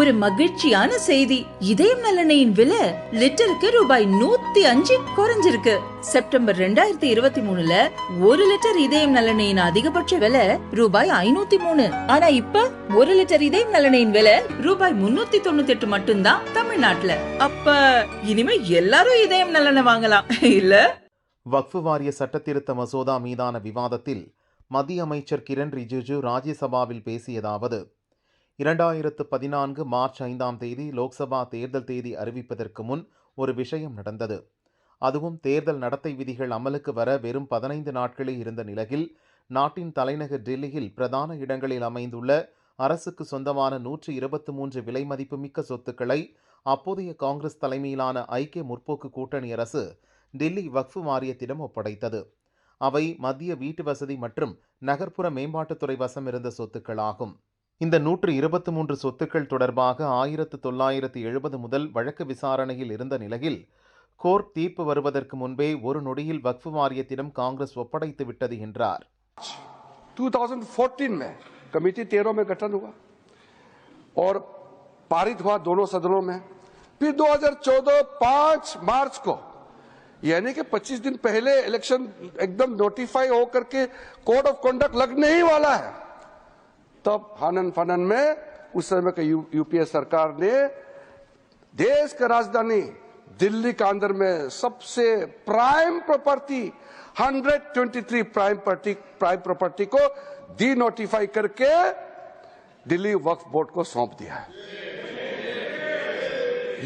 ஒரு மகிழ்ச்சியான செய்தி இதயம் நலனையின் விலை லிட்டருக்கு ரூபாய் நூத்தி அஞ்சு குறைஞ்சிருக்கு செப்டம்பர் ரெண்டாயிரத்தி இருபத்தி மூணுல ஒரு லிட்டர் இதயம் நலனையின் அதிகபட்ச விலை ரூபாய் ஐநூத்தி மூணு ஆனா இப்ப ஒரு லிட்டர் இதயம் நலனையின் விலை ரூபாய் முன்னூத்தி தொண்ணூத்தி எட்டு மட்டும்தான் தமிழ்நாட்டுல அப்ப இனிமே எல்லாரும் இதயம் நலனை வாங்கலாம் இல்ல வக்ஃபு வாரிய சட்ட திருத்த மசோதா மீதான விவாதத்தில் மத்திய அமைச்சர் கிரண் ரிஜிஜு ராஜ்யசபாவில் பேசியதாவது இரண்டாயிரத்து பதினான்கு மார்ச் ஐந்தாம் தேதி லோக்சபா தேர்தல் தேதி அறிவிப்பதற்கு முன் ஒரு விஷயம் நடந்தது அதுவும் தேர்தல் நடத்தை விதிகள் அமலுக்கு வர வெறும் பதினைந்து நாட்களே இருந்த நிலையில் நாட்டின் தலைநகர் டெல்லியில் பிரதான இடங்களில் அமைந்துள்ள அரசுக்கு சொந்தமான நூற்றி இருபத்தி மூன்று விலை மதிப்புமிக்க சொத்துக்களை அப்போதைய காங்கிரஸ் தலைமையிலான ஐக்கிய முற்போக்கு கூட்டணி அரசு டெல்லி வக்ஃபு வாரியத்திடம் ஒப்படைத்தது அவை மத்திய வீட்டு வசதி மற்றும் நகர்ப்புற மேம்பாட்டுத்துறை வசம் இருந்த சொத்துக்களாகும் இந்த 123 சொத்துக்கள் தொடர்பாக 1970 മുതൽ வழக்கு விசாரணையில் இருந்த நிலகில் கோர் தீப்பு வருவதற்கு முன்பே ஒரு நொடியில் வкफ மாரிய தினம் காங்கிரஸ் ஒப்படைத்து விட்டது என்றார் 2014 में कमेटी टेरो में गठन हुआ और पारित हुआ दोनों सदनों में फिर 2014 5 मार्च को यानी कि 25 दिन पहले इलेक्शन एकदम नोटिफाई हो करके कोड ऑफ कंडक्ट लगने ही वाला है तब हनन फनन में उस समय के यू, यूपीए सरकार ने देश का राजधानी दिल्ली का अंदर में सबसे prime property 123 prime property prime property को डी नोटिफाई करके दिल्ली वक्फ बोर्ड को सौंप दिया है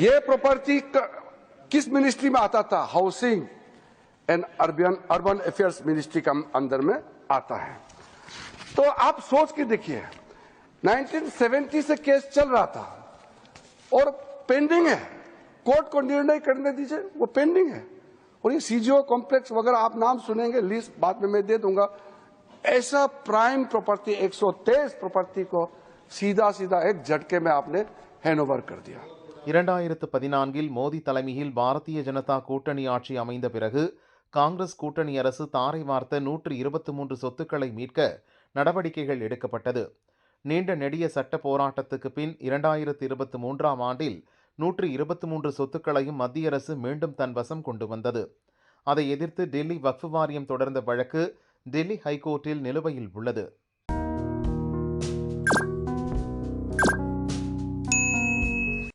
ये प्रॉपर्टी किस मिनिस्ट्री में आता था housing and urban urban affairs ministry का अंदर में आता है तो आप सोच के देखिए 1970 से केस चल रहा था और पेंडिंग है कोर्ट को निर्णय करने दीजिए वो पेंडिंग है और ये सीजीओ कॉम्प्लेक्स वगैरह आप नाम सुनेंगे लिस्ट बाद में मैं दे दूंगा ऐसा प्राइम प्रॉपर्टी एक प्रॉपर्टी को सीधा सीधा एक झटके में आपने हैंड कर दिया இரண்டாயிரத்து பதினான்கில் மோடி தலைமையில் பாரதிய ஜனதா கூட்டணி ஆட்சி அமைந்த பிறகு காங்கிரஸ் கூட்டணி அரசு தாரை நடவடிக்கைகள் எடுக்கப்பட்டது நீண்ட நெடிய சட்ட போராட்டத்துக்கு பின் இரண்டாயிரத்தி இருபத்தி மூன்றாம் ஆண்டில் நூற்றி இருபத்தி மூன்று சொத்துக்களையும் மத்திய அரசு மீண்டும் தன் வசம் கொண்டு வந்தது அதை எதிர்த்து டெல்லி வக்ஃபு வாரியம் தொடர்ந்த வழக்கு டெல்லி ஹைகோர்ட்டில் நிலுவையில் உள்ளது